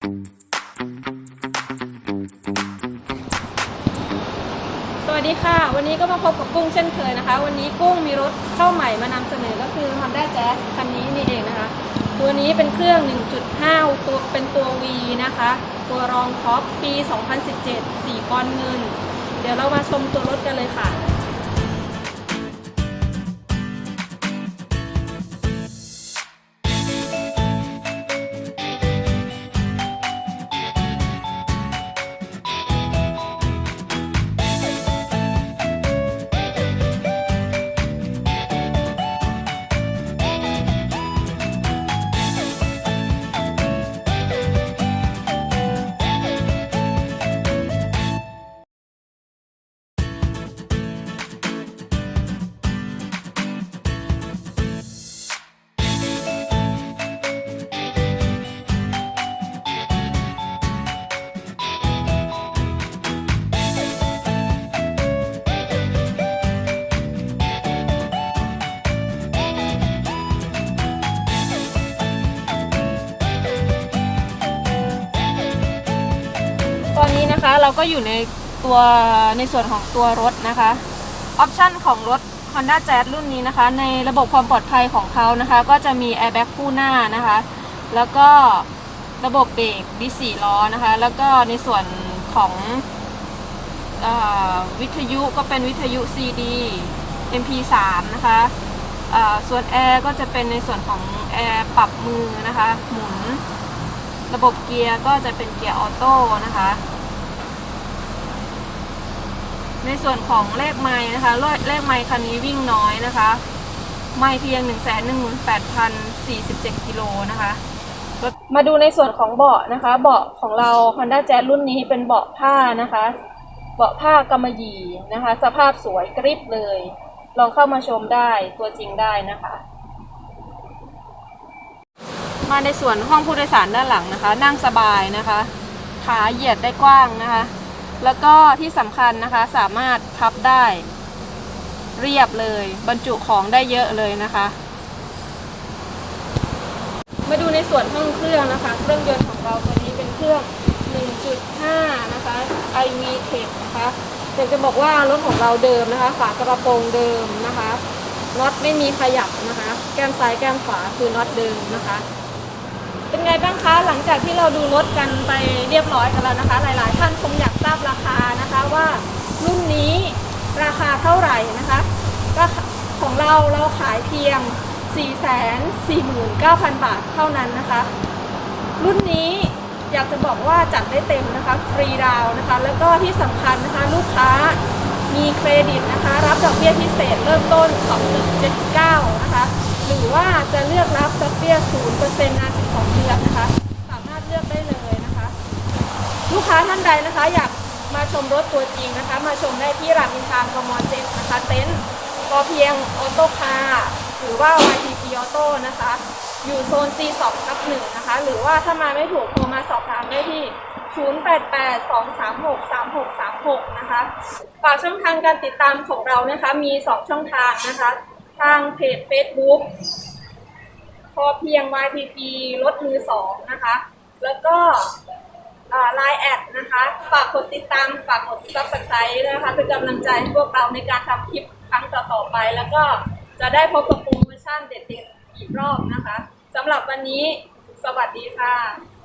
สวัสดีค่ะ วันนี้ก็มาพบกับกุ้งเช่นเคยนะคะ วันนี้กุ้งมีรถเข้าใหม่มานำเสนอก็คือ Honda Jazz คันนี้นี่เองนะคะ ตัวนี้เป็นเครื่อง 1.5 ตัวเป็นตัว V นะคะ ตัวรองท็อปปี 2017 4ปอนด์เงิน เดี๋ยวเรามาชมตัวรถกันเลยค่ะ นะคะ เราก็อยู่ในตัวในส่วนของตัวรถนะคะออปชันของรถ Honda Jazz รุ่นนี้นะคะ ในระบบความปลอดภัยของเขานะคะ ก็จะมี airbag คู่หน้านะคะ แล้วก็ระบบเบรกดิสี่ล้อนะคะ แล้วก็ในส่วนของอวิทยุก็เป็นวิทยุ CD MP3 นะคะส่วนแอร์ก็จะเป็นในส่วนของแอร์ปรับมือนะคะ หมุน ระบบเกียร์ก็จะเป็นเกียร์ออโต้นะคะ ในส่วนของเลขไม้นะคะเลขไม้คันนี้วิ่งน้อยนะคะ ไม่เพียง 1 1 8 0 4 7กิโลนะคะ มาดูในส่วนของเบาะนะคะ เบาะของเรา Honda Jazz รุ่นนี้เป็นเบาะผ้านะคะ เบาะผ้ากำมะหยี่นะคะ สภาพสวยกริบเลย ลองเข้ามาชมได้ตัวจริงได้นะคะ มาในส่วนห้องผู้โดยสารด้านหลังนะคะ นั่งสบายนะคะ ขาเหยียดได้กว้างนะคะ แล้วก็ที่สำคัญนะคะสามารถพับได้ เรียบเลย บรรจุของได้เยอะเลยนะคะ มาดูในส่วนห้องเครื่องนะคะ เครื่องยนต์ของเราตัวนี้เป็นเครื่อง 1.5 นะคะ iV Tech นะคะอยากจะบอกว่ารถของเราเดิมนะคะ ฝากระโปรงเดิมนะคะน็อตไม่มีขยับนะคะ แก้มซ้ายแก้มขวาคือน็อตเดิมนะคะ เป็นไงบ้างคะหลังจากที่เราดูรถกันไปเรียบร้อยกันแล้วนะคะ หลาย ๆ ท่านคงอยากทราบราคานะคะว่ารุ่นนี้ราคาเท่าไหร่นะคะราคาของเราเราขายเพียง 449,000 บาทเท่านั้นนะคะ รุ่นนี้อยากจะบอกว่าจัดได้เต็มนะคะฟรีดาวนะคะ แล้วก็ที่สำคัญนะคะลูกค้ามีเครดิตนะคะ รับดอกเบี้ยพิเศษเริ่มต้น 2.79 นะคะ หรือว่าจะเลือกรับดอกเบี้ย 0%นา ลือนนะคะ สามารถเลือกได้เลยนะคะ ลูกค้าท่านใดนะคะ อยากมาชมรถตัวจริงนะคะ มาชมได้ที่รามอินทรากมเจ็ดนะคะ เต็นท์กอเพียงออโต้คาร์หรือว่า YTP ออโต้นะคะ อยู่โซน C2 ทับหนึ่งนะคะ หรือว่าถ้ามาไม่ถูกโทรมาสอบถามได้ที่ 0882363636 นะคะฝากช่องทางการติดตามของเรานะคะ มี 2 ช่องทางนะคะ ทางเพจ Facebook พอเพียง YPP ลดมือสองนะคะ แล้วก็ไลน์แอดนะคะ ฝากกดติดตาม ฝากกด subscribe นะคะ เป็นกำลังใจให้พวกเราในการทำคลิปครั้งต่อๆไป แล้วก็จะได้พบกับโปรโมชั่นเด็ดๆอีกรอบนะคะสำหรับวันนี้สวัสดีค่ะ